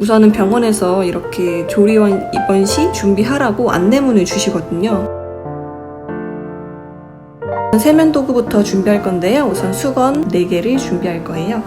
우선은 병원에서 이렇게 조리원 입원 시 준비하라고 안내문을 주시거든요. 세면 도구부터 준비할 건데요. 우선 수건 4개를 준비할 거예요.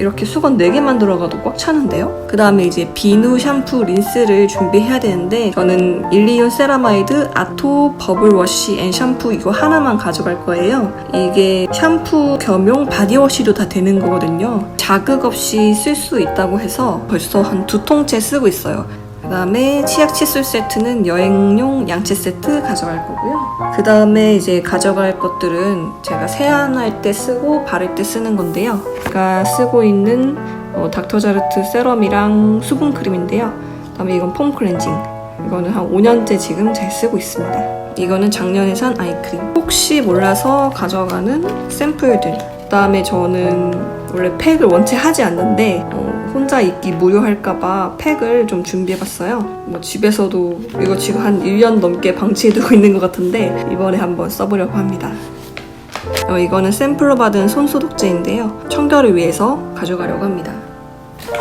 이렇게 수건 4개만 들어가도 꽉 차는데요. 그 다음에 이제 비누, 샴푸, 린스를 준비해야 되는데 저는 일리온 세라마이드 아토 버블 워시 앤 샴푸 이거 하나만 가져갈 거예요. 이게 샴푸 겸용 바디워시도 다 되는 거거든요. 자극 없이 쓸 수 있다고 해서 벌써 한 두 통째 쓰고 있어요. 그 다음에 치약 칫솔 세트는 여행용 양치 세트 가져갈 거고요. 그 다음에 이제 가져갈 것들은 제가 세안할 때 쓰고 바를 때 쓰는 건데요. 제가 쓰고 있는 어, 닥터자르트 세럼이랑 수분 크림인데요. 그 다음에 이건 폼 클렌징. 이거는 한 5년째 지금 잘 쓰고 있습니다. 이거는 작년에 산 아이크림. 혹시 몰라서 가져가는 샘플들. 그 다음에 저는 원래 팩을 원체 하지 않는데 어, 혼자 입기 무료할까봐 팩을 좀 준비해봤어요. 뭐 집에서도 이거 지금 한 1년 넘게 방치해두고 있는 것 같은데 이번에 한번 써보려고 합니다. 어, 이거는 샘플로 받은 손소독제인데요. 청결을 위해서 가져가려고 합니다.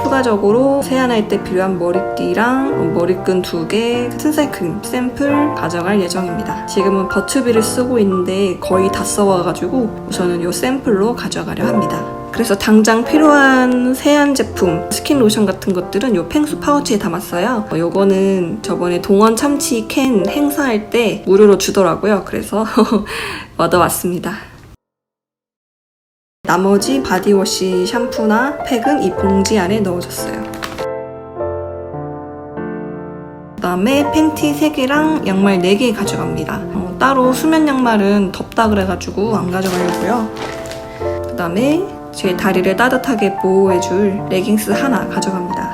추가적으로 세안할 때 필요한 머리띠랑 머리끈 두 개, 튼살크림 샘플 가져갈 예정입니다. 지금은 버추비를 쓰고 있는데 거의 다 써와가지고 우선은 이 샘플로 가져가려 합니다. 그래서 당장 필요한 세안 제품, 스킨 로션 같은 것들은 이 펭수 파우치에 담았어요. 어, 요거는 저번에 동원 참치 캔 행사할 때 무료로 주더라고요. 그래서 얻어왔습니다. 나머지 바디워시 샴푸나 팩은 이 봉지 안에 넣어줬어요. 그 다음에 팬티 3개랑 양말 4개 가져갑니다. 어, 따로 수면 양말은 덥다 그래가지고 안 가져가려고요. 그 다음에 제 다리를 따뜻하게 보호해줄 레깅스 하나 가져갑니다.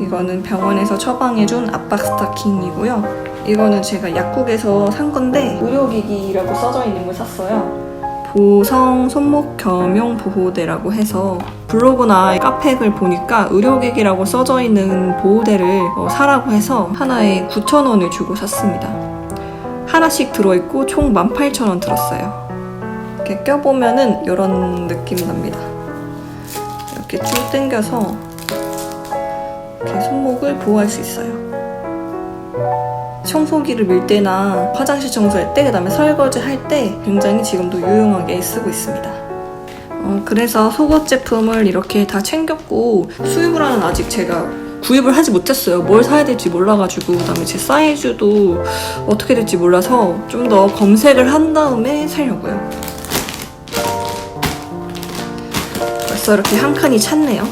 이거는 병원에서 처방해준 압박 스타킹이고요. 이거는 제가 약국에서 산 건데 의료기기라고 써져 있는 걸 샀어요. 보성 손목 겸용 보호대라고 해서 블로그나 카페를 보니까 의료기기라고 써져 있는 보호대를 어, 사라고 해서 하나에 9,000원을 주고 샀습니다. 하나씩 들어있고 총 18,000원 들었어요. 이렇게 껴보면은 이런 느낌 납니다. 이렇게 쭉 당겨서 이렇게 손목을 보호할 수 있어요. 청소기를 밀 때나 화장실 청소할 때, 그 다음에 설거지 할 때 굉장히 지금도 유용하게 쓰고 있습니다. 어, 그래서 속옷 제품을 이렇게 다 챙겼고 수유브라는 아직 제가 구입을 하지 못했어요. 뭘 사야 될지 몰라가지고 그다음에 제 사이즈도 어떻게 될지 몰라서 좀 더 검색을 한 다음에 사려고요. 벌써 이렇게 한 칸이 찼네요.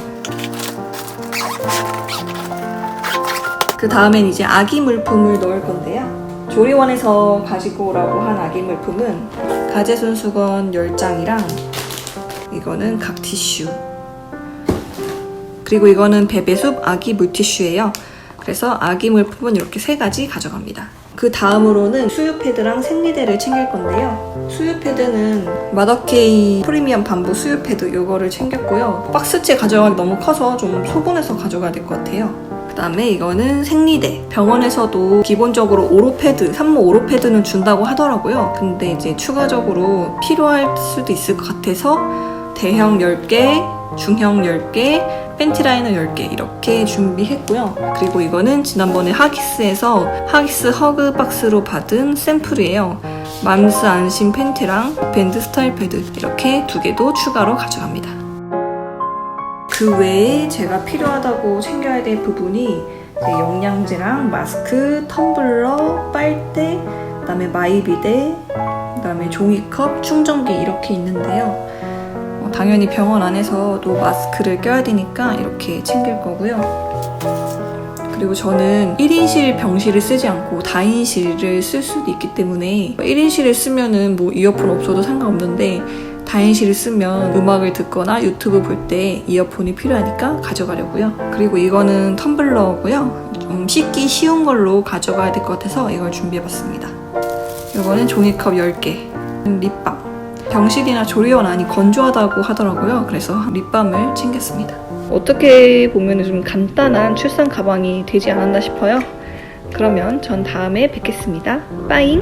그 다음엔 이제 아기 물품을 넣을 건데요. 조리원에서 가지고 오라고 한 아기 물품은 가제손 수건 10장이랑 이거는 각 티슈 그리고 이거는 베베숲 아기 물티슈예요. 그래서 아기 물품은 이렇게 세 가지 가져갑니다. 그 다음으로는 수유 패드랑 생리대를 챙길 건데요. 수유 패드는 마더케이 프리미엄 반부 수유 패드 이거를 챙겼고요. 박스째 가져가기 너무 커서 좀 소분해서 가져가야 될 것 같아요. 그 다음에 이거는 생리대. 병원에서도 기본적으로 오로패드, 산모 오로패드는 준다고 하더라고요. 근데 이제 추가적으로 필요할 수도 있을 것 같아서 대형 10개, 중형 10개, 팬티라이너 10개 이렇게 준비했고요. 그리고 이거는 지난번에 하기스에서 하기스 허그 박스로 받은 샘플이에요. 맘스 안심 팬티랑 밴드 스타일 패드 이렇게 두 개도 추가로 가져갑니다. 그 외에 제가 필요하다고 챙겨야 될 부분이 이제 영양제랑 마스크, 텀블러, 빨대, 그다음에 마이비데, 그다음에 종이컵, 충전기 이렇게 있는데요. 어, 당연히 병원 안에서도 마스크를 껴야 되니까 이렇게 챙길 거고요. 그리고 저는 1인실 병실을 쓰지 않고 다인실을 쓸 수도 있기 때문에 1인실을 쓰면은 뭐 이어폰 없어도 상관없는데 다인실을 쓰면 음악을 듣거나 유튜브 볼 때 이어폰이 필요하니까 가져가려고요. 그리고 이거는 텀블러고요. 좀 씻기 쉬운 걸로 가져가야 될 것 같아서 이걸 준비해봤습니다. 이거는 종이컵 10개, 립밤. 병실이나 조리원 안이 건조하다고 하더라고요. 그래서 립밤을 챙겼습니다. 어떻게 보면 좀 간단한 출산 가방이 되지 않았나 싶어요. 그러면 전 다음에 뵙겠습니다. 빠잉!